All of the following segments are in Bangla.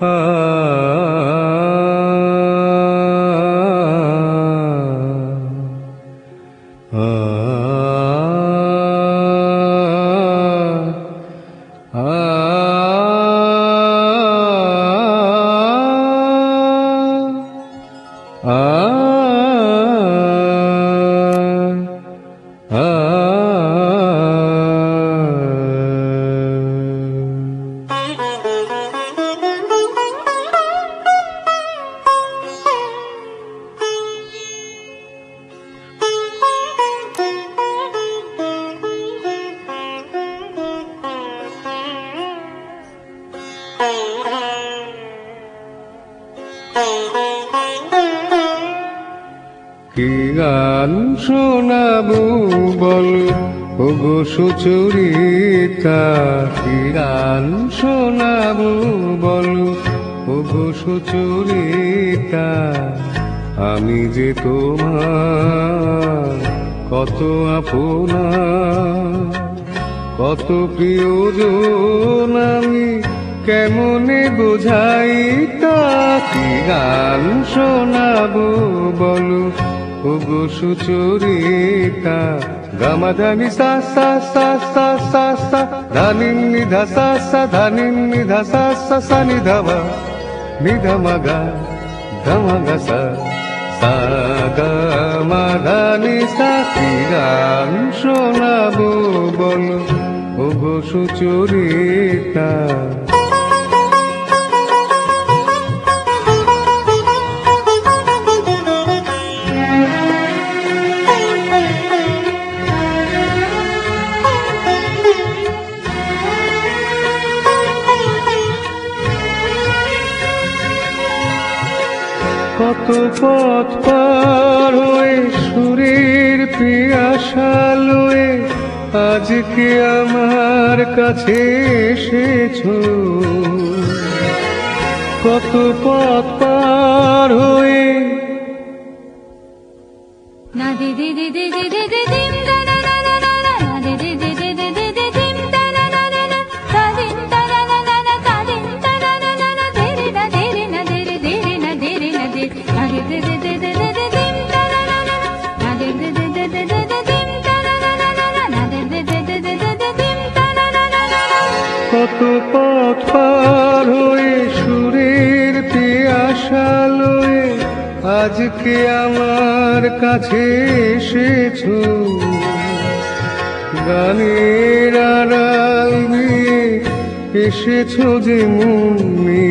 呃 কি গান শোনাবো বল? ওগো সুচরিতা, কি গান শোনাবো বল? ওগো সুচরিতা, আমি যে তোমার কত আপনা, কত প্রিয়জন আমি কেমনে বোঝাই তা কি গান শোনাবো বলো? ওগো সুচরিতা, গামাধানি সা সা সা সা সা সা ধানিম নিধা সা সা ধানিম নিধা সা সা সা, নিধামা নিধামাগা ধামাগা সা। সা গা মা ধানি সা কি গান শোনাবো বলো? ওগো সুচরিতা। কত পথ পার হয়ে সুরের পিয়াশা লয়ে আজকে আমার কাছে এসেছ। কত পথ পার হয়ে না দিদি দে কত পথ পার হয়ে সুরের পিয়াসা লয়ে আজকে আমার কাছে এসেছ। গানের আড়াল দিয়ে এসেছ যে মনে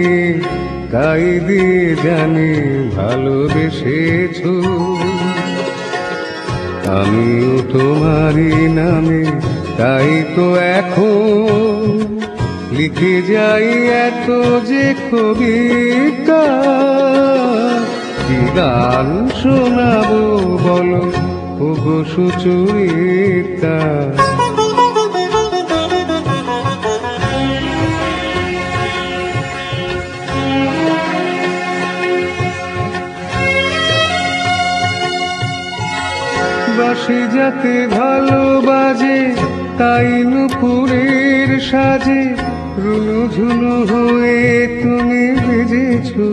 তাই দিয়ে জানি ভালোবেসেছো। আমিও তোমারই নামে, তাই তো এখন লিখে যাই এত যে কবিতা। কি গান শোনাবো বলো, ওগো সুচরিতা? বাসি যাতে ভালো বাজে তাই নুপুরের সাজে রুনু ঝুনু হয়ে তুমি বেজেছো।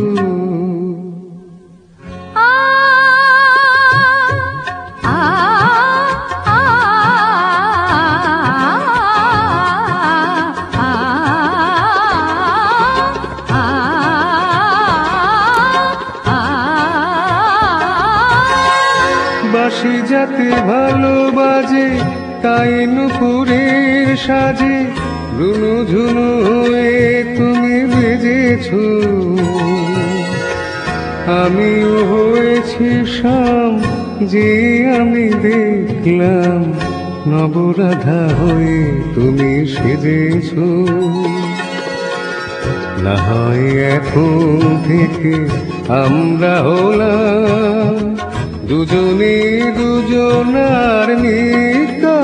বাসি যাতে ভালো বাজে তাই নুপুরের সাজে। রুনু ঝুনু হয়ে তুমি বেজেছো। আমিও হয়েছি শাম যে আমি দেখলাম, নবরাধা হয়ে তুমি সেজেছ। না হয় এখন থেকে আমরা হলাম দুজনে দুজনার মিতা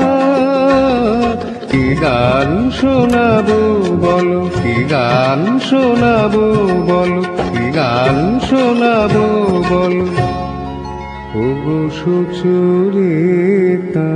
কি গান শোনাবো বল, কি গান শোনাবো বলো, কি গান শোনাবো বলো। ওগো সুচরিতা।